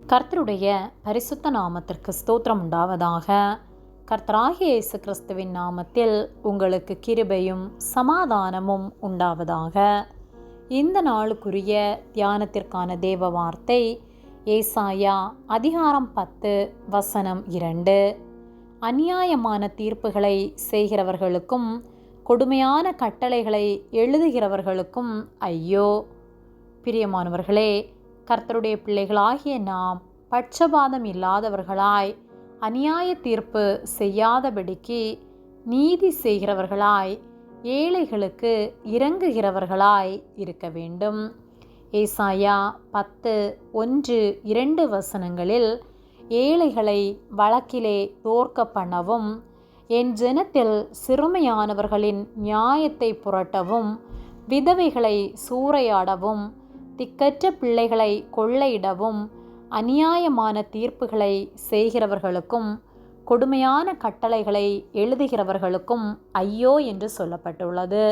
கர்த்தருடைய பரிசுத்த நாமத்திற்கு ஸ்தோத்திரம் உண்டாவதாக. கர்த்தராகிய இயேசு கிறிஸ்துவின் நாமத்தில் உங்களுக்கு கிருபையும் சமாதானமும் உண்டாவதாக. இந்த நாளுக்குரிய தியானத்திற்கான தேவ வார்த்தை ஏசாயா அதிகாரம் பத்து வசனம் இரண்டு. அநியாயமான தீர்ப்புகளை செய்கிறவர்களுக்கும் கொடுமையான கட்டளைகளை எழுதுகிறவர்களுக்கும் ஐயோ. பிரியமானவர்களே கர்த்தருடைய பிள்ளைகளாகிய நாம் பட்சபாதம் இல்லாதவர்களாய் அநியாய தீர்ப்பு செய்யாதபடிக்கு நீதி செய்கிறவர்களாய் ஏழைகளுக்கு இறங்குகிறவர்களாய் இருக்க வேண்டும். ஏசாயா பத்து ஒன்று இரண்டு வசனங்களில் ஏழைகளை வழக்கிலே தோற்க பண்ணவும் என் ஜனத்தில் சிறுமையானவர்களின் நியாயத்தை புரட்டவும் விதவைகளை சூறையாடவும் திக்கற்ற பிள்ளைகளை கொள்ளையிடவும் அநியாயமான தீர்ப்புகளை செய்கிறவர்களுக்கும் கொடுமையான கட்டளைகளை எழுதுகிறவர்களுக்கும் ஐயோ என்று சொல்லப்பட்டுள்ளது.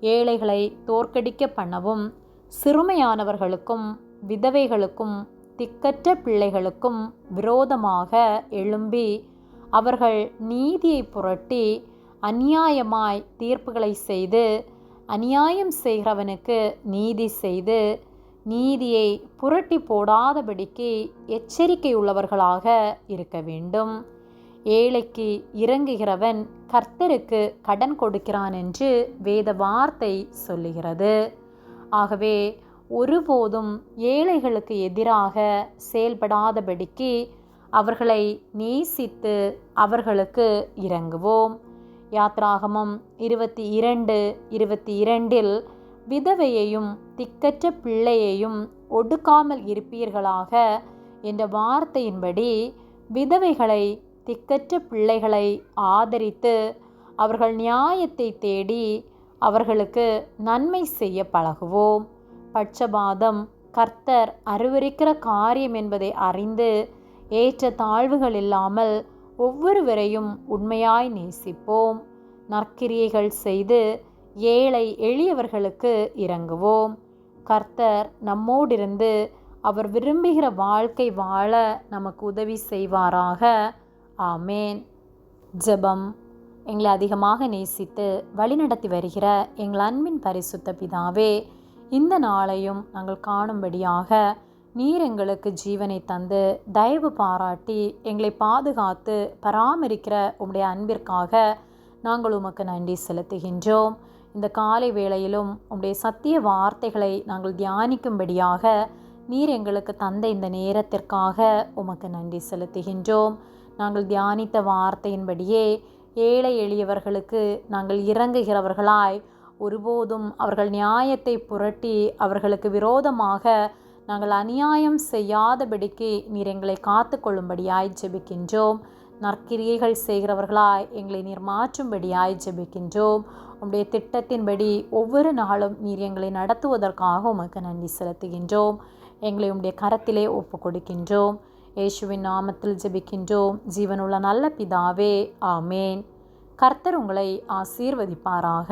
ஏழைகளை தோற்கடிக்க பண்ணவும் சிறுமையானவர்களுக்கும் விதவைகளுக்கும் திக்கற்ற பிள்ளைகளுக்கும் விரோதமாக எழும்பி அவர்கள் நீதியை புரட்டி அநியாயமாய் தீர்ப்புகளை செய்து அநியாயம் செய்கிறவனுக்கு நீதி செய்து நீதியை புரட்டி போடாதபடிக்கு எச்சரிக்கை உள்ளவர்களாக இருக்க வேண்டும். ஏழைக்கு இறங்குகிறவன் கர்த்தருக்கு கடன் கொடுக்கிறான் என்று வேத வார்த்தை சொல்லுகிறது. ஆகவே ஒருபோதும் ஏழைகளுக்கு எதிராக செயல்படாதபடிக்கு அவர்களை நேசித்து அவர்களுக்கு இறங்குவோம். யாத்ராகமம் இருபத்தி இரண்டு இருபத்தி இரண்டில் விதவையையும் திக்கற்ற பிள்ளையையும் ஒடுக்காமல் இருப்பீர்களாக என்ற வார்த்தையின்படி விதவைகளை திக்கற்ற பிள்ளைகளை ஆதரித்து அவர்கள் நியாயத்தை தேடி அவர்களுக்கு நன்மை செய்ய பழகுவோம். பட்சபாதம் கர்த்தர் அருவருக்கிற காரியம் என்பதை அறிந்து ஏற்ற தாழ்வுகள் இல்லாமல் ஒவ்வொருவரையும் உண்மையாய் நேசிப்போம். நற்கிரியைகள் செய்து ஏழை எளியவர்களுக்கு இறங்குவோம். கர்த்தர் நம்மோடிருந்து அவர் விரும்புகிற வாழ்க்கை வாழ நமக்கு உதவி செய்வாராக. ஆமேன். ஜெபம். எங்களை அதிகமாக நேசித்து வழிநடத்தி வருகிற எங்கள் அன்பின் பரிசுத்த பிதாவே இந்த நாளையும் நாங்கள் காணும்படியாக நீர் எங்களுக்கு ஜீவனை தந்து தயவு பாராட்டி எங்களை பாதுகாத்து பராமரிக்கிற உம்முடைய அன்பிற்காக நாங்கள் உமக்கு நன்றி செலுத்துகின்றோம். இந்த காலை வேளையிலும் உம்முடைய சத்திய வார்த்தைகளை நாங்கள் தியானிக்கும்படியாக நீர் எங்களுக்கு தந்த இந்த நேரத்திற்காக உமக்கு நன்றி செலுத்துகின்றோம். நாங்கள் தியானித்த வார்த்தையின்படியே ஏழை எளியவர்களுக்கு நாங்கள் இறங்குகிறவர்களாய் ஒருபோதும் அவர்கள் நியாயத்தை புரட்டி அவர்களுக்கு விரோதமாக நாங்கள் அநியாயம் செய்யாதபடிக்கு நீர் எங்களை காத்து கொள்ளும்படியாய் ஜெபிக்கின்றோம். நற்கிரியைகள் செய்கிறவர்களாய் எங்களை நீர் மாற்றும்படியாய் ஜெபிக்கின்றோம். உம்முடைய திட்டத்தின்படி ஒவ்வொரு நாளும் நீர் எங்களை நடத்துவதற்காக உமக்கு நன்றி செலுத்துகின்றோம். எங்களை உம்முடைய கரத்திலே ஒப்பு கொடுக்கின்றோம் இயேசுவின் நாமத்தில் ஜெபிக்கின்றோம். ஜீவனுள்ள நல்ல பிதாவே ஆமேன். கர்த்தர் உங்களை ஆசீர்வதிப்பாராக.